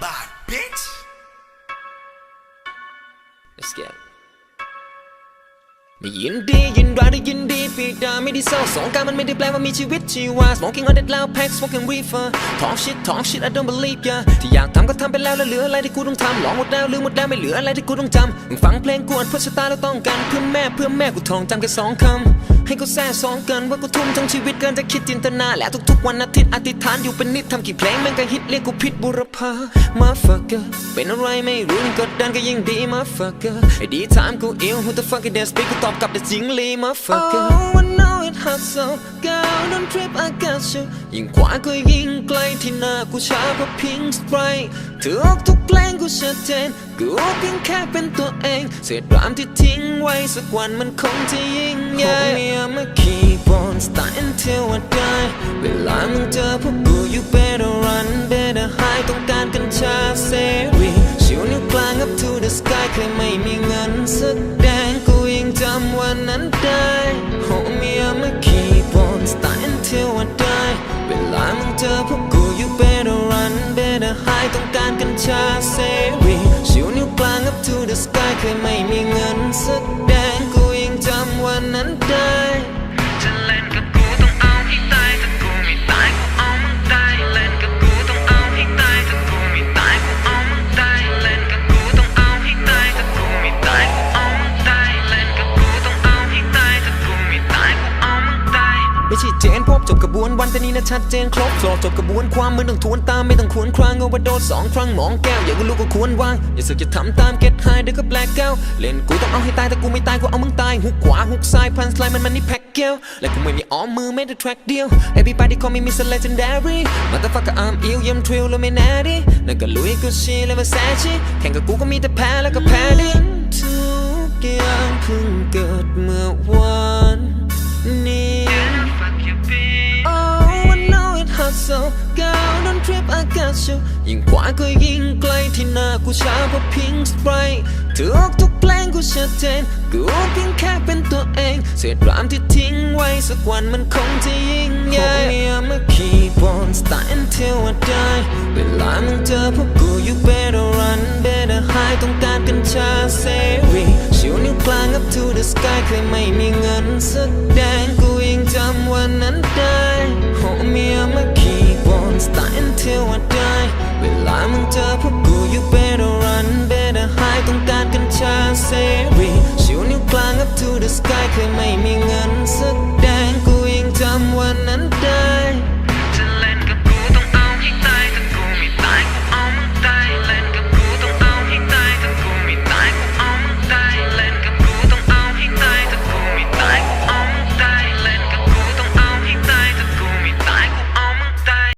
bad bitch. Let's get ไม่ยินดียินร้ายยินดีปีดาไม่ได้เศร้าสองการมันไม่ได้แปลว่ามีชีวิตชีวา smoking on that loud pack smoking reefer talk shit talk shit I don't believe ya ที่อยากทำก็ทำไปแล้วแล้วเหลืออะไรที่กูต้องทำลองหมดแล้วลืมหมดแล้วไม่เหลืออะไรที่กูต้องจำมึงฟังเพลงกูอ่านเพื่อชะตาแล้วต้องการเพื่อแม่เพื่อแม่กูท่องจำแค่สองคำ ให้กูแซ่สองเกินว่ากูทุ่มทั้งชีวิตเกินจะคิดจินตนาและทุกๆวันอาทิตย์อธิษฐานอยู่เป็นนิดทำกี่เพลงแม่งก็ฮิตเรียกกูผิดบุรพามาฟักเกอร์เป็นอะไรไม่รู้กดดันก็ยิ่งดีมาฟักเกอร์ไอ้ดีถามกูอิว who the fuck is this กูตอบกลับแต่จริงเลยมาฟักเกอร์ oh I know it hurts so girl don't trip I got you ยิ่งขวาก็ยิ่งไกลที่หน้ากูช้าเพราะ pink sprite ทุกทุกเพลงกูชัดเจนกูเพียงแค่เป็นตัวเอง เศษรามที่ทิ้งไว้สักวันมันคงจะยิ่งใหญ่ I'm a keep on starting till I die เวลามึงเจอพวกกู you better run better hide ต้องการกัญชาเสรีชิวนิ้วกลาง up to the sky เคยไม่มีเงินสักแดงกูยังจำวันนั้น ชาเสรีชิวนิ้วกลาง up to the sky เคยไม่มีเงินสักแดงกูยังจำวันนั้นได้ จนพบจบกระบวนวันแต่นี้นะชัดเจนครบสอบจบกระบวนความมือต้องทวนตามไม่ต้องควรครางเอาว่าโดนสองครั้งมองแก้วอย่ากูรู้ก็ควรวางอย่าสึกจะทำตามเก็ตไฮเดี๋ยวก็แบล็กแก้วเล่นกูต้องเอาให้ตายแต่กูไม่ตายกูเอามึงตายหุกขวาหุกซ้ายพันสไลด์มันมันนี่แพ็กแก้วและกูไม่มีอ้อมมือไม่ได้แทร็กเดียว Everybody call me Mr. Legendary Motherfucker I'm ill ยำทริลแล้วไม่แน่ดินั่นก็ลุยกูชีและมาแซชิแข่งกับกูก็มีแต่แพ้แล้วก็แพ้ดิทุกอย่างเพิ่งเกิดเมื่อ so girl don't trip I got you ยิ่งขวาก็ยิ่งไกลที่หน้ากูช้าเพราะ pink sprite ทุกทุกเพลงกูชัดเจนกูเพียงแค่เป็นตัวเอง เศษรามที่ทิ้งไว้สักวันมันคงจะยิ่งใหญ่ Homie I'm a keep on starting till I die เวลามึงเจอพวกกู you better run better hide ต้องการกัญชาเสรีชิวนิ้วกลาง up to the sky เคยไม่มีเงินสักแดงกูยังจำวันนั้นได้ Homie I'm a keep on เสรีชิวนิ้วกลาง up to the sky เคยไม่มีเงิน